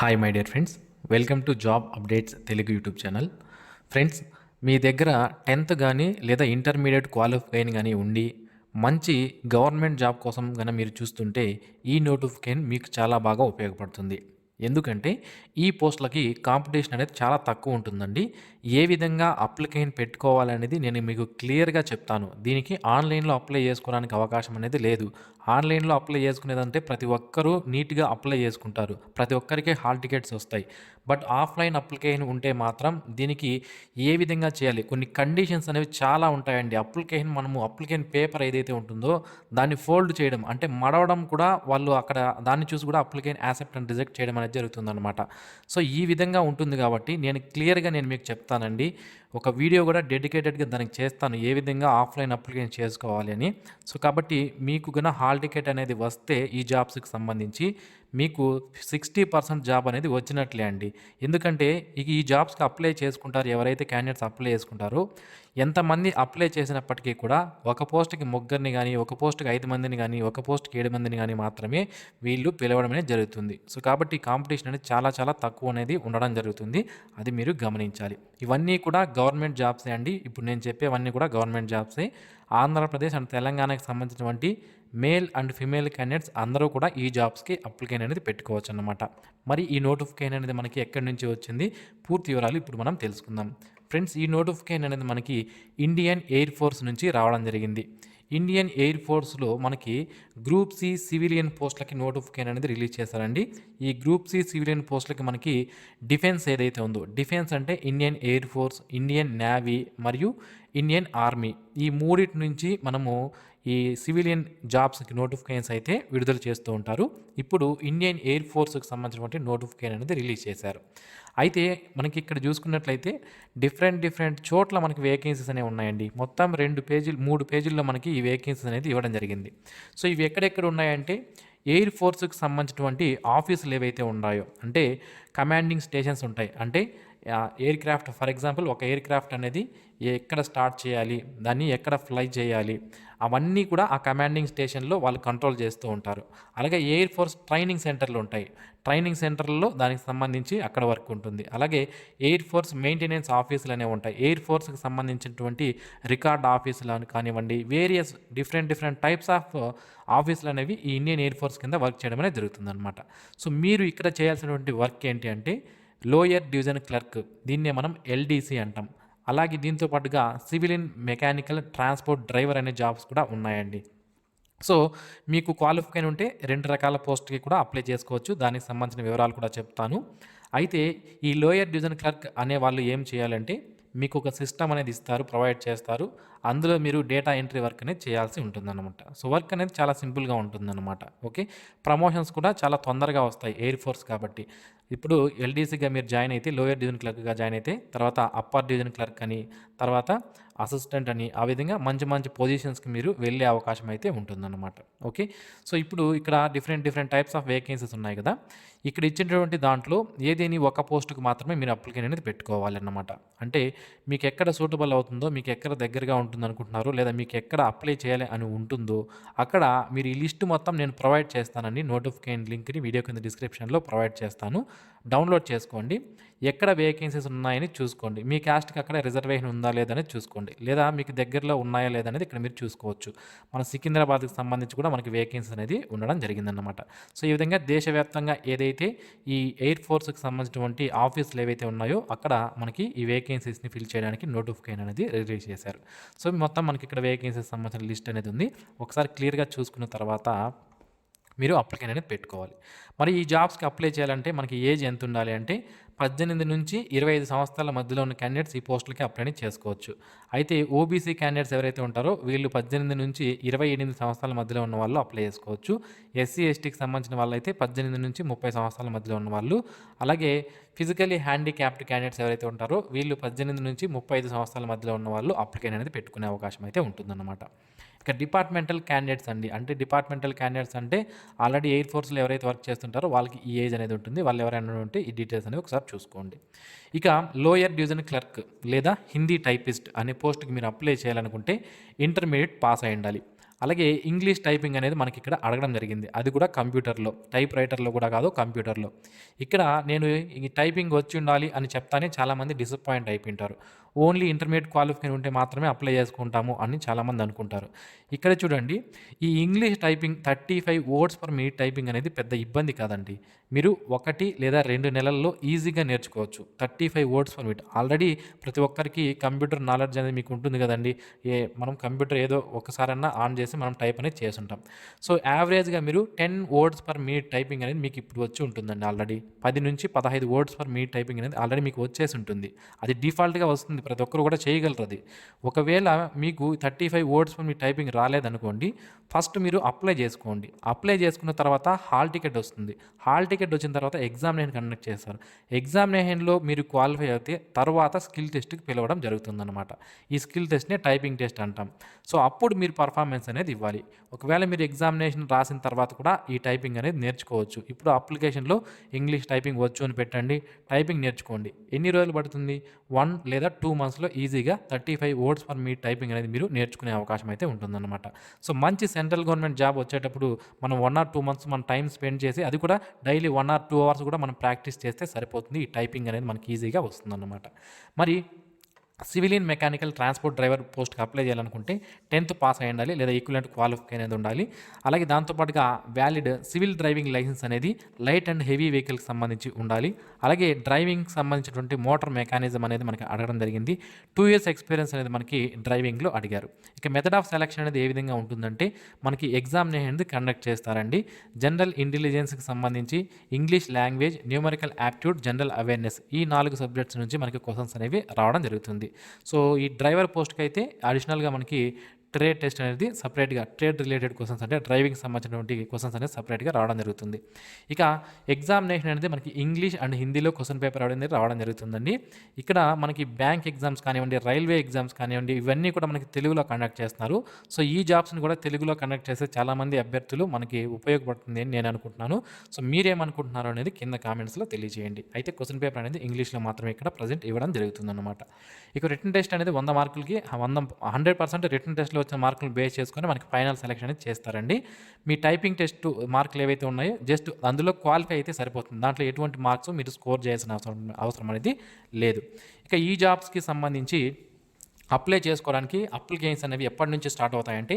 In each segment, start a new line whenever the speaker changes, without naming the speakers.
Hi my dear friends welcome to job updates Telugu YouTube channel friends మీ దగ్గర tenth కానీ లేదా intermediate క్వాలిఫైన్ కానీ ఉండి మంచి గవర్నమెంట్ జాబ్ కోసం కనుక మీరు చూస్తుంటే ఈ నోటిఫికేషన్ మీకు చాలా బాగా ఉపయోగపడుతుంది. ఎందుకంటే ఈ పోస్టులకి కాంపిటీషన్ అనేది చాలా తక్కువ ఉంటుందండి. ఏ విధంగా అప్లికేషన్ పెట్టుకోవాలనేది నేను మీకు క్లియర్గా చెప్తాను. దీనికి ఆన్లైన్లో అప్లై చేసుకోవడానికి అవకాశం అనేది లేదు. ఆన్లైన్లో అప్లై చేసుకునేదంటే ప్రతి ఒక్కరూ నీట్గా అప్లై చేసుకుంటారు. ప్రతి ఒక్కరికి హాల్ టికెట్స్ వస్తాయి. బట్ ఆఫ్లైన్ అప్లికేషన్ ఉంటే మాత్రం దీనికి ఏ విధంగా చేయాలి? కొన్ని కండిషన్స్ అనేవి చాలా ఉంటాయండి. అప్లికేషన్ మనము అప్లికేషన్ పేపర్ ఏదైతే ఉంటుందో దాన్ని ఫోల్డ్ చేయడం అంటే మడవడం కూడా వాళ్ళు అక్కడ దాన్ని చూసి కూడా అప్లికేషన్ యాక్సెప్ట్ అండ్ రిజెక్ట్ చేయడం అనేది జరుగుతుందన్నమాట. సో ఈ విధంగా ఉంటుంది కాబట్టి నేను క్లియర్గా నేను మీకు చెప్తానండి. ఒక వీడియో కూడా డెడికేటెడ్గా దానికి చేస్తాను. ఏ విధంగా ఆఫ్లైన్ అప్లికేషన్ చేసుకోవాలి అని. సో కాబట్టి మీకు కన్నా హాల్ టికెట్ అనేది వస్తే ఈ జాబ్స్కి సంబంధించి మీకు సిక్స్టీ పర్సెంట్ జాబ్ అనేది వచ్చినట్లే అండి. ఎందుకంటే ఇక ఈ జాబ్స్కి అప్లై చేసుకుంటారు. ఎవరైతే క్యాండిడేట్స్ అప్లై చేసుకుంటారో ఎంతమంది అప్లై చేసినప్పటికీ కూడా ఒక పోస్ట్కి ముగ్గురిని కానీ ఒక పోస్ట్కి ఐదు మందిని కానీ ఒక పోస్ట్కి ఏడు మందిని కానీ మాత్రమే వీళ్ళు పిలవడం అనేది జరుగుతుంది. సో కాబట్టి కాంపిటీషన్ అనేది చాలా చాలా తక్కువ అనేది ఉండడం జరుగుతుంది. అది మీరు గమనించాలి. ఇవన్నీ కూడా గవర్నమెంట్ జాబ్సే అండి. ఇప్పుడు నేను చెప్పేవన్నీ కూడా గవర్నమెంట్ జాబ్సే. ఆంధ్రప్రదేశ్ అండ్ తెలంగాణకు సంబంధించినటువంటి మేల్ అండ్ ఫిమేల్ క్యాండిడేట్స్ అందరూ కూడా ఈ జాబ్స్కి అప్లికేషన్ అనేది పెట్టుకోవచ్చు అనమాట మరి ఈ నోటిఫికేషన్ అనేది మనకి ఎక్కడి నుంచి వచ్చింది? పూర్తి వివరాలు ఇప్పుడు మనం తెలుసుకుందాం. ఫ్రెండ్స్ ఈ నోటిఫికేషన్ అనేది మనకి ఇండియన్ ఎయిర్ ఫోర్స్ నుంచి రావడం జరిగింది. ఇండియన్ ఎయిర్ ఫోర్స్లో మనకి గ్రూప్ సి సివిలియన్ పోస్టులకి నోటిఫికేషన్ అనేది రిలీజ్ చేశారండి. ఈ గ్రూప్ సి సివిలియన్ పోస్టులకి మనకి డిఫెన్స్ ఏదైతే ఉందో డిఫెన్స్ అంటే Indian air force Indian navy మరియు ఇండియన్ ఆర్మీ ఈ మూడింటి నుంచి మనము ఈ సివిలియన్ జాబ్స్కి నోటిఫికేషన్స్ అయితే విడుదల చేస్తూ ఉంటారు. ఇప్పుడు ఇండియన్ ఎయిర్ ఫోర్స్కి సంబంధించినటువంటి నోటిఫికేషన్ అనేది రిలీజ్ చేశారు. అయితే మనకి ఇక్కడ చూసుకున్నట్లయితే డిఫరెంట్ డిఫరెంట్ చోట్ల మనకి వేకెన్సీస్ అనేవి ఉన్నాయండి. మొత్తం రెండు పేజీలు మూడు పేజీల్లో మనకి ఈ వేకెన్సీస్ అనేది ఇవ్వడం జరిగింది. సో ఇవి ఎక్కడెక్కడ ఉన్నాయంటే ఎయిర్ ఫోర్స్కి సంబంధించినటువంటి ఆఫీసులు ఏవైతే ఉన్నాయో అంటే కమాండింగ్ స్టేషన్స్ ఉంటాయి. అంటే ఎయిర్ క్రాఫ్ట్ ఫర్ ఎగ్జాంపుల్ ఒక ఎయిర్ క్రాఫ్ట్ అనేది ఎక్కడ స్టార్ట్ చేయాలి దాన్ని ఎక్కడ ఫ్లై చేయాలి అవన్నీ కూడా ఆ కమాండింగ్ స్టేషన్లో వాళ్ళు కంట్రోల్ చేస్తూ ఉంటారు. అలాగే ఎయిర్ ఫోర్స్ ట్రైనింగ్ సెంటర్లు ఉంటాయి. ట్రైనింగ్ సెంటర్లో దానికి సంబంధించి అక్కడ వర్క్ ఉంటుంది. అలాగే ఎయిర్ ఫోర్స్ మెయింటెనెన్స్ ఆఫీసులు అనేవి ఉంటాయి. ఎయిర్ ఫోర్స్కి సంబంధించినటువంటి రికార్డ్ ఆఫీసులు కానివ్వండి various different different types of ఆఫీసులు అనేవి ఈ ఇండియన్ ఎయిర్ ఫోర్స్ కింద వర్క్ చేయడం అనేది జరుగుతుంది అనమాట సో మీరు ఇక్కడ చేయాల్సినటువంటి వర్క్ ఏంటి అంటే లోయర్ డివిజన్ క్లర్క్. దీన్నే మనం ఎల్డీసీ అంటాం. అలాగే దీంతో పాటుగా సివిలియన్ మెకానికల్ ట్రాన్స్పోర్ట్ డ్రైవర్ అనే జాబ్స్ కూడా ఉన్నాయండి. సో మీకు క్వాలిఫికైన్ ఉంటే రెండు రకాల పోస్ట్కి కూడా అప్లై చేసుకోవచ్చు. దానికి సంబంధించిన వివరాలు కూడా చెప్తాను. అయితే ఈ లోయర్ డివిజన్ క్లర్క్ అనే వాళ్ళు ఏం చేయాలంటే మీకు ఒక సిస్టమ్ అనేది ఇస్తారు ప్రొవైడ్ చేస్తారు. అందులో మీరు డేటా ఎంట్రీ వర్క్ అనేది చేయాల్సి ఉంటుందన్నమాట. సో వర్క్ అనేది చాలా సింపుల్గా ఉంటుందన్నమాట. ఓకే? ప్రమోషన్స్ కూడా చాలా తొందరగా వస్తాయి. ఎయిర్ ఫోర్స్ కాబట్టి. ఇప్పుడు ఎల్డీసీగా మీరు జాయిన్ అయితే లోయర్ డివిజన్ క్లర్క్గా జాయిన్ అయితే తర్వాత అప్పర్ డివిజన్ క్లర్క్ అని తర్వాత అసిస్టెంట్ అని ఆ విధంగా మంచి మంచి పొజిషన్స్కి మీరు వెళ్ళే అవకాశం అయితే ఉంటుందన్నమాట. ఓకే సో ఇప్పుడు ఇక్కడ different different types of vacancies ఉన్నాయి కదా. ఇక్కడ ఇచ్చినటువంటి దాంట్లో ఏదేని ఒక పోస్టుకు మాత్రమే మీరు అప్లికేషన్ అనేది పెట్టుకోవాలన్నమాట. అంటే మీకు ఎక్కడ సూటబుల్ అవుతుందో మీకు ఎక్కడ దగ్గరగా ఉంటుంది అనుకుంటున్నారో లేదా మీకు ఎక్కడ అప్లై చేయాలి అని ఉంటుందో అక్కడ మీరు ఈ లిస్ట్ మొత్తం నేను ప్రొవైడ్ చేస్తానండి నోటిఫికేషన్ లింక్ని వీడియో కింద డిస్క్రిప్షన్లో ప్రొవైడ్ చేస్తాను. డౌన్లోడ్ చేసుకోండి. ఎక్కడ వేకెన్సీస్ ఉన్నాయని చూసుకోండి. మీ క్యాస్ట్కి అక్కడ రిజర్వేషన్ ఉందా లేదని చూసుకోండి. లేదా మీకు దగ్గరలో ఉన్నాయా లేదనేది ఇక్కడ మీరు చూసుకోవచ్చు. మన సికింద్రాబాద్కి సంబంధించి కూడా మనకి వేకెన్సీస్ అనేది ఉండడం జరిగిందన్నమాట. సో ఈ విధంగా దేశవ్యాప్తంగా ఏదైతే ఈ ఎయిర్ ఫోర్స్కి సంబంధించినటువంటి ఆఫీసులు ఏవైతే ఉన్నాయో అక్కడ మనకి ఈ వేకెన్సీస్ని ఫిల్ చేయడానికి నోటిఫికేషన్ అనేది రిలీజ్ చేశారు. సో మొత్తం మనకి ఇక్కడ వేకెన్సీస్ సంబంధించిన లిస్ట్ అనేది ఉంది. ఒకసారి క్లియర్గా చూసుకున్న తర్వాత మీరు అప్లికేషన్ అనేది పెట్టుకోవాలి. మరి ఈ జాబ్స్కి అప్లై చేయాలంటే మనకి ఏజ్ ఎంత ఉండాలి అంటే పద్దెనిమిది నుంచి ఇరవై ఐదు సంవత్సరాల మధ్యలో ఉన్న క్యాండిడేట్స్ ఈ పోస్టులకి అప్లై చేసుకోవచ్చు. అయితే ఓబీసీ క్యాండిడేట్స్ ఎవరైతే ఉంటారో వీళ్ళు పద్దెనిమిది నుంచి ఇరవై ఎనిమిది సంవత్సరాల మధ్యలో ఉన్న వాళ్ళు అప్లై చేసుకోవచ్చు. ఎస్సీ ఎస్టీకి సంబంధించిన వాళ్ళైతే పద్దెనిమిది నుంచి ముప్పై సంవత్సరాల మధ్యలో ఉన్న వాళ్ళు. అలాగే ఫిజికలీ హ్యాండిక్యాప్డ్ క్యాండిడేట్స్ ఎవరైతే ఉంటారో వీళ్ళు పద్దెనిమిది నుంచి ముప్పై ఐదు సంవత్సరాల మధ్యలో ఉన్న వాళ్ళు అప్లికేషన్ అనేది పెట్టుకునే అవకాశం అయితే ఉంటుందన్నమాట. ఇక డిపార్ట్మెంటల్ క్యాండిడేట్స్ అండి. అంటే డిపార్ట్మెంటల్ క్యాండిడేట్స్ అంటే ఆల్రెడీ ఎయిర్ ఫోర్స్లో ఎవరైతే వర్క్ చేస్తుంటారో వాళ్ళకి ఈ ఏజ్ అనేది ఉంటుంది. వాళ్ళు ఎవరైనా ఉంటే ఈ డీటెయిల్స్ అనేవి ఒకసారి చూసుకోండి. ఇక లోయర్ డివిజన్ క్లర్క్ లేదా హిందీ టైపిస్ట్ అనే పోస్ట్కి మీరు అప్లై చేయాలనుకుంటే ఇంటర్మీడియట్ పాస్ అయి ఉండాలి. అలాగే ఇంగ్లీష్ టైపింగ్ అనేది మనకి ఇక్కడ అడగడం జరిగింది. అది కూడా కంప్యూటర్లో టైప్ రైటర్లో కూడా కాదు కంప్యూటర్లో. ఇక్కడ నేను ఈ టైపింగ్ వచ్చి ఉండాలి అని చెప్తానే చాలామంది డిసప్పాయింట్ అయిపోయింటారు. ఓన్లీ ఇంటర్మీడియట్ క్వాలిఫికేషన్ ఉంటే మాత్రమే అప్లై చేసుకుంటాము అని చాలామంది అనుకుంటారు. ఇక్కడ చూడండి ఈ English typing thirty five words per minute typing అనేది పెద్ద ఇబ్బంది కాదండి. మీరు ఒకటి లేదా రెండు నెలల్లో ఈజీగా నేర్చుకోవచ్చు. Thirty five words per minute. Already ప్రతి ఒక్కరికి కంప్యూటర్ నాలెడ్జ్ అనేది మీకు ఉంటుంది కదండి. ఏ మనం కంప్యూటర్ ఏదో ఒకసారన్నా ఆన్ చేసి మనం టైప్ అనేది చేస్తుంటాం. సో యావరేజ్గా మీరు ten words per minute typing అనేది మీకు ఇప్పుడు వచ్చి ఉంటుందండి ఆల్రెడీ. పది నుంచి పదహైదు వర్డ్స్ పర్ మినిట్ టైపింగ్ అనేది ఆల్రెడీ మీకు వచ్చేసి ఉంటుంది. అది డిఫాల్ట్గా వస్తుంది ప్రతి ఒక్కరు కూడా చేయగలరు అది. ఒకవేళ మీకు థర్టీ ఫైవ్ వర్డ్స్ మీ టైపింగ్ రాలేదనుకోండి ఫస్ట్ మీరు అప్లై చేసుకోండి. అప్లై చేసుకున్న తర్వాత హాల్ టికెట్ వస్తుంది. హాల్ టికెట్ వచ్చిన తర్వాత ఎగ్జామినేషన్ కండక్ట్ చేస్తారు. ఎగ్జామినేషన్లో మీరు క్వాలిఫై అయితే తర్వాత స్కిల్ టెస్ట్కి పిలవడం జరుగుతుందన్నమాట. ఈ స్కిల్ టెస్ట్నే టైపింగ్ టెస్ట్ అంటాం. సో అప్పుడు మీరు పర్ఫార్మెన్స్ అనేది ఇవ్వాలి. ఒకవేళ మీరు ఎగ్జామినేషన్ రాసిన తర్వాత కూడా ఈ టైపింగ్ అనేది నేర్చుకోవచ్చు. ఇప్పుడు అప్లికేషన్లో ఇంగ్లీష్ టైపింగ్ వచ్చు అని పెట్టండి. టైపింగ్ నేర్చుకోండి. ఎన్ని రోజులు పడుతుంది? వన్ లేదా టూ మంత్స్లో ఈజీగా థర్టీ ఫైవ్ వర్డ్స్ ఫర్ మీ టైపింగ్ అనేది మీరు నేర్చుకునే అవకాశం అయితే ఉంటుందన్నమాట. సో మంచి సెంట్రల్ గవర్నమెంట్ జాబ్ వచ్చేటప్పుడు మనం వన్ ఆర్ టూ మంత్స్ మనం టైం స్పెండ్ చేసి అది కూడా daily one or two hours కూడా మనం ప్రాక్టీస్ చేస్తే సరిపోతుంది. ఈ టైపింగ్ అనేది మనకి ఈజీగా వస్తుందన్నమాట. మరి సివిలియన్ మెకానికల్ ట్రాన్స్పోర్ట్ డ్రైవర్ పోస్ట్కి అప్లై చేయాలనుకుంటే టెన్త్ పాస్ అయి ఉండాలి లేదా ఈక్వలెంట్ క్వాలిఫై అనేది ఉండాలి. అలాగే దాంతోపాటుగా వ్యాలిడ్ సివిల్ డ్రైవింగ్ లైసెన్స్ అనేది లైట్ అండ్ హెవీ వెహికల్కి సంబంధించి ఉండాలి. అలాగే డ్రైవింగ్కి సంబంధించినటువంటి మోటార్ మెకానిజం అనేది మనకి అడగడం జరిగింది. టూ ఇయర్స్ ఎక్స్పీరియన్స్ అనేది మనకి డ్రైవింగ్లో అడిగారు. ఇక మెథడ్ ఆఫ్ సెలక్షన్ అనేది ఏ విధంగా ఉంటుందంటే మనకి ఎగ్జామినేషన్ అనేది కండక్ట్ చేస్తారండి. జనరల్ ఇంటెలిజెన్స్కి సంబంధించి English language numerical aptitude general awareness ఈ నాలుగు సబ్జెక్ట్స్ నుంచి మనకి క్వశ్చన్స్ అనేవి రావడం జరుగుతుంది. సో ఈ డ్రైవర్ పోస్ట్కి అయితే అడిషనల్గా మనకి ట్రేడ్ టెస్ట్ అనేది సపరేట్గా ట్రేడ్ రిలేటెడ్ క్వశ్చన్స్ అంటే డ్రైవింగ్ సంబంధించినటువంటి క్వశ్చన్స్ అనేది సపరేట్గా రావడం జరుగుతుంది. ఇక ఎగ్జామినేషన్ అనేది మనకి ఇంగ్లీష్ అండ్ హిందీలో క్వశ్చన్ పేపర్ అనేది రావడం జరుగుతుందండి. ఇక్కడ మనకి బ్యాంక్ ఎగ్జామ్స్ కానివ్వండి రైల్వే ఎగ్జామ్స్ కానివ్వండి ఇవన్నీ కూడా మనకి తెలుగులో కండక్ట్ చేస్తున్నారు. సో ఈ జాబ్స్ని కూడా తెలుగులో కండక్ట్ చేస్తే చాలామంది అభ్యర్థులు మనకి ఉపయోగపడుతుంది అని నేను అనుకుంటున్నాను. సో మీరేమనుకుంటున్నారో అనేది కింద కామెంట్స్లో తెలియజేయండి. అయితే క్వశ్చన్ పేపర్ అనేది ఇంగ్లీష్లో మాత్రమే ఇక్కడ ప్రజెంట్ ఇవ్వడం జరుగుతుందన్నమాట. ఇక రిటర్న్ టెస్ట్ అనేది వంద మార్కులకి వంద హండ్రెడ్ పర్సెంట్ రిటర్న్ టెస్ట్లో వచ్చిన మార్కులు బేస్ చేసుకొని మనకి ఫైనల్ సెలెక్షన్ అనేది చేస్తారండి. మీ టైపింగ్ టెస్ట్ మార్కులు ఏవైతే ఉన్నాయో జస్ట్ అందులో క్వాలిఫై అయితే సరిపోతుంది. దాంట్లో ఎటువంటి మార్క్స్ మీరు స్కోర్ చేయాల్సిన అవసరం అవసరం అనేది లేదు. ఇక ఈ జాబ్స్కి సంబంధించి అప్లై చేసుకోవడానికి అప్లికేషన్స్ అనేవి ఎప్పటి నుంచి స్టార్ట్ అవుతాయంటే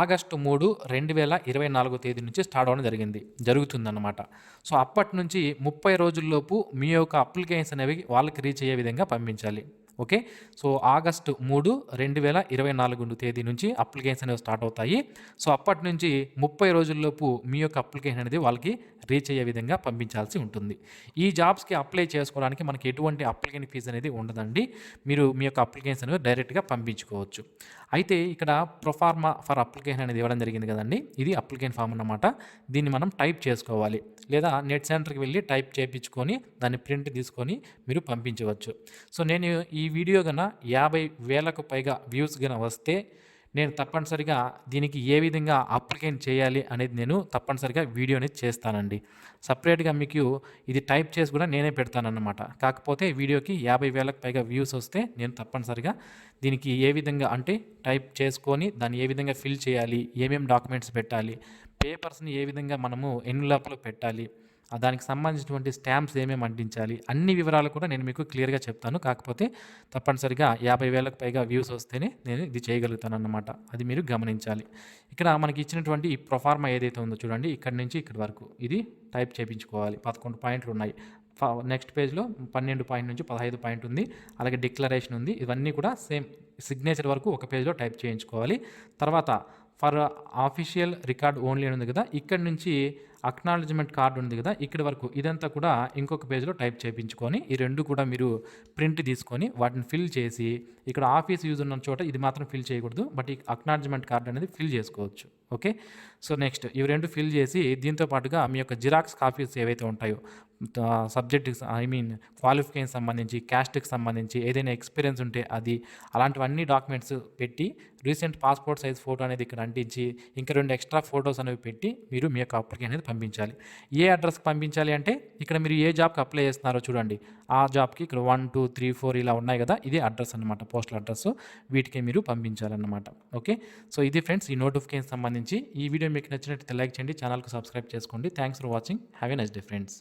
ఆగస్టు మూడు రెండు వేల ఇరవై నాలుగో తేదీ నుంచి స్టార్ట్ అవ్వడం జరిగింది జరుగుతుందన్నమాట. సో అప్పటి నుంచి ముప్పై రోజుల్లోపు మీ యొక్క అప్లికేషన్స్ అనేవి వాళ్ళకి రీచ్ అయ్యే విధంగా పంపించాలి. ఓకే? సో ఆగస్టు మూడు రెండు వేల ఇరవై నాలుగు తేదీ నుంచి అప్లికేషన్ అనేవి స్టార్ట్ అవుతాయి. సో అప్పటి నుంచి ముప్పై రోజుల్లోపు మీ యొక్క అప్లికేషన్ అనేది వాళ్ళకి రీచ్ అయ్యే విధంగా పంపించాల్సి ఉంటుంది. ఈ జాబ్స్కి అప్లై చేసుకోవడానికి మనకి ఎటువంటి అప్లికేషన్ ఫీజు అనేది ఉండదండి. మీరు మీ యొక్క అప్లికేషన్ అనేది డైరెక్ట్గా పంపించుకోవచ్చు. అయితే ఇక్కడ ప్రొఫార్మా ఫర్ అప్లికేషన్ అనేది ఇవ్వడం జరిగింది కదండి. ఇది అప్లికేషన్ ఫామ్ అన్నమాట. దీన్ని మనం టైప్ చేసుకోవాలి. లేదా నెట్ సెంటర్కి వెళ్ళి టైప్ చేయించుకొని దాన్ని ప్రింట్ తీసుకొని మీరు పంపించవచ్చు. సో నేను ఈ వీడియో గన యాభై వేలకు పైగా వ్యూస్ గన వస్తే నేను తప్పనిసరిగా దీనికి ఏ విధంగా అప్లికేషన్ చేయాలి అనేది నేను తప్పనిసరిగా వీడియో అనేది చేస్తానండి. సపరేట్గా మీకు ఇది టైప్ చేసి కూడా నేనే పెడతానన్నమాట. కాకపోతే వీడియోకి యాభై వేలకు పైగా వ్యూస్ వస్తే నేను తప్పనిసరిగా దీనికి ఏ విధంగా అంటే టైప్ చేసుకొని దాన్ని ఏ విధంగా ఫిల్ చేయాలి ఏమేమి డాక్యుమెంట్స్ పెట్టాలి పేపర్స్ని ఏ విధంగా మనము ఎన్లాప్లో పెట్టాలి దానికి సంబంధించినటువంటి స్టాంప్స్ ఏమేమి అంటించాలి? అన్ని వివరాలు కూడా నేను మీకు క్లియర్గా చెప్తాను. కాకపోతే తప్పనిసరిగా యాభై వేలకు పైగా వ్యూస్ వస్తేనే నేను ఇది చేయగలుగుతాను అన్నమాట అది మీరు గమనించాలి. ఇక్కడ మనకి ఇచ్చినటువంటి ఈ ప్రొఫార్మా ఏదైతే ఉందో చూడండి ఇక్కడ నుంచి ఇక్కడ వరకు ఇది టైప్ చేయించుకోవాలి పదకొండు పాయింట్లు ఉన్నాయి. నెక్స్ట్ పేజ్లో పన్నెండు పాయింట్ నుంచి పదహైదు పాయింట్ ఉంది. అలాగే డిక్లరేషన్ ఉంది. ఇవన్నీ కూడా సేమ్ సిగ్నేచర్ వరకు ఒక పేజ్లో టైప్ చేయించుకోవాలి. తర్వాత ఫర్ ఆఫీషియల్ రికార్డ్ ఓన్లీ అని ఉంది కదా ఇక్కడ నుంచి అక్నాలజ్మెంట్ కార్డు ఉంది కదా ఇక్కడ వరకు ఇదంతా కూడా ఇంకొక పేజ్లో టైప్ చేయించుకొని ఈ రెండు కూడా మీరు ప్రింట్ తీసుకొని వాటిని ఫిల్ చేసి ఇక్కడ ఆఫీస్ యూజ్ ఉన్న చోట ఇది మాత్రం ఫిల్ చేయకూడదు బట్ ఈ అక్నాలజ్మెంట్ కార్డు అనేది ఫిల్ చేసుకోవచ్చు. ఓకే? సో నెక్స్ట్ ఇవి రెండు ఫిల్ చేసి దీంతో పాటుగా మీ యొక్క జిరాక్స్ కాపీస్ ఏవైతే ఉంటాయో సబ్జెక్ట్కి ఐ మీన్ క్వాలిఫికేషన్ సంబంధించి క్యాస్ట్కి సంబంధించి ఏదైనా ఎక్స్పీరియన్స్ ఉంటే అది అలాంటివన్నీ డాక్యుమెంట్స్ పెట్టి రీసెంట్ పాస్పోర్ట్ సైజ్ ఫోటో అనేది ఇక్కడ అంటించి ఇంకా రెండు ఎక్స్ట్రా ఫొటోస్ అనేవి పెట్టి మీరు మీ యొక్క అప్లికేషన్ అనేది పంపించాలి. ఏ అడ్రస్కి పంపించాలి అంటే ఇక్కడ మీరు ఏ జాబ్కి అప్లై చేస్తున్నారో చూడండి. ఆ జాబ్కి ఇక్కడ వన్ టూ త్రీ ఫోర్ ఇలా ఉన్నాయి కదా ఇది అడ్రస్ అనమాట పోస్టల్ అడ్రస్. వీటికి మీరు పంపించాలన్నమాట. ఓకే? సో ఇది ఫ్రెండ్స్ ఈ నోటిఫికేషన్ సంబంధించి ఈ వీడియో మీకు నచ్చినట్లయితే లైక్ చేయండి ఛానల్కి సబ్స్క్రైబ్ చేసుకోండి. Thanks for watching have a next day friends